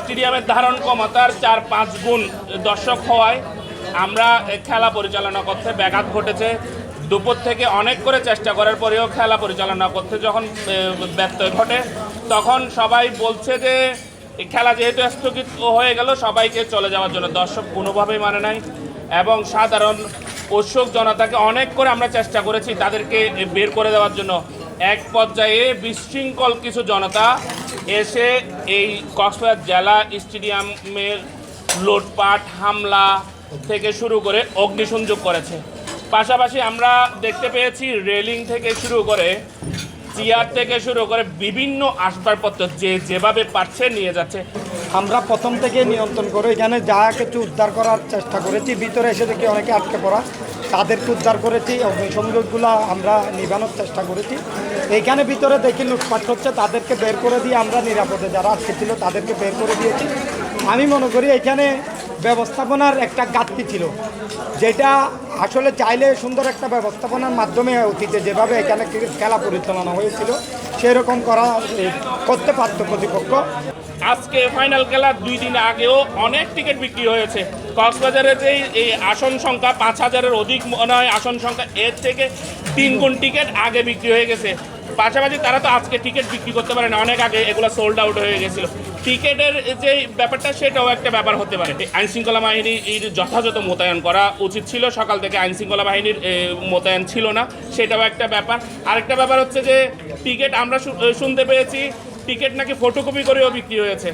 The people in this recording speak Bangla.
স্টেডিয়ামের ধারণ ক্ষমতার চার পাঁচ গুণ দর্শক হওয়ায় আমরা খেলা পরিচালনা করতে ব্যাঘাত ঘটেছে। দুপুর থেকে অনেক করে চেষ্টা করার পরেও খেলা পরিচালনা করতে যখন ব্যত্যয় ঘটে, তখন সবাই বলছে যে খেলা যেহেতু স্থগিত হয়ে গেল, সবাইকে চলে যাওয়ার জন্য। দর্শক কোনোভাবেই মানে নাই এবং সাধারণ উৎসুক জনতাকে অনেক করে আমরা চেষ্টা করেছি তাদেরকে বের করে দেওয়ার জন্য। এক পর্যায়ে বিশৃঙ্খল কিছু জনতা এসে এই কক্সবাজার জেলা স্টেডিয়ামের লোটপাট, হামলা থেকে শুরু করে অগ্নিসংযোগ করেছে। পাশাপাশি আমরা দেখতে পেয়েছি রেলিং থেকে শুরু করে চেয়ার থেকে শুরু করে বিভিন্ন আসবাবপত্র যে যেভাবে পারছে নিয়ে যাচ্ছে। আমরা প্রথম থেকে নিয়ন্ত্রণ করে এখানে যা কিছু উদ্ধার করার চেষ্টা করেছি, ভিতরে এসে দেখি অনেকে আটকে পড়া। তাদেরকে উদ্ধার করেছি, অগ্নিসংযোগগুলো আমরা নিবানোর চেষ্টা করেছি। এইখানে ভিতরে দেখি লুটপাট হচ্ছে, তাদেরকে বের করে দিয়ে আমরা নিরাপদে যারা আটকে ছিল তাদেরকে বের করে দিয়েছি। আমি মনে করি এখানে ব্যবস্থাপনার একটা ঘাটতি ছিল। যেটা আসলে চাইলে সুন্দর একটা ব্যবস্থাপনার মাধ্যমে অতীতে যেভাবে এখানে খেলা পরিচালনা হয়েছিল, সেরকম করা করতে পারত প্রতিপক্ষ। আজকে ফাইনাল খেলার দুই দিন আগেও অনেক টিকিট বিক্রি হয়েছে। কক্সবাজারে যে এই আসন সংখ্যা পাঁচ হাজারের অধিক মনে হয় আসন সংখ্যা, এর থেকে তিন গুণ টিকিট আগে বিক্রি হয়ে গেছে। পাশাপাশি তারা তো আজকে টিকিট বিক্রি করতে পারে না, অনেক আগে এগুলো সোল্ড আউট হয়ে গেছিল। টিকেটের যে ব্যাপারটা, সেটাও একটা ব্যাপার হতে পারে। আইন শৃঙ্খলা বাহিনীর যথাযথ মোতায়েন করা উচিত ছিল, সকাল থেকে আইন শৃঙ্খলা বাহিনীর মোতায়েন ছিল না, সেটাও একটা ব্যাপার। আরেকটা ব্যাপার হচ্ছে যে টিকিট আমরা শুনতে পেয়েছি টিকিট নাকি ফটোকপি করেও বিক্রি হয়েছে।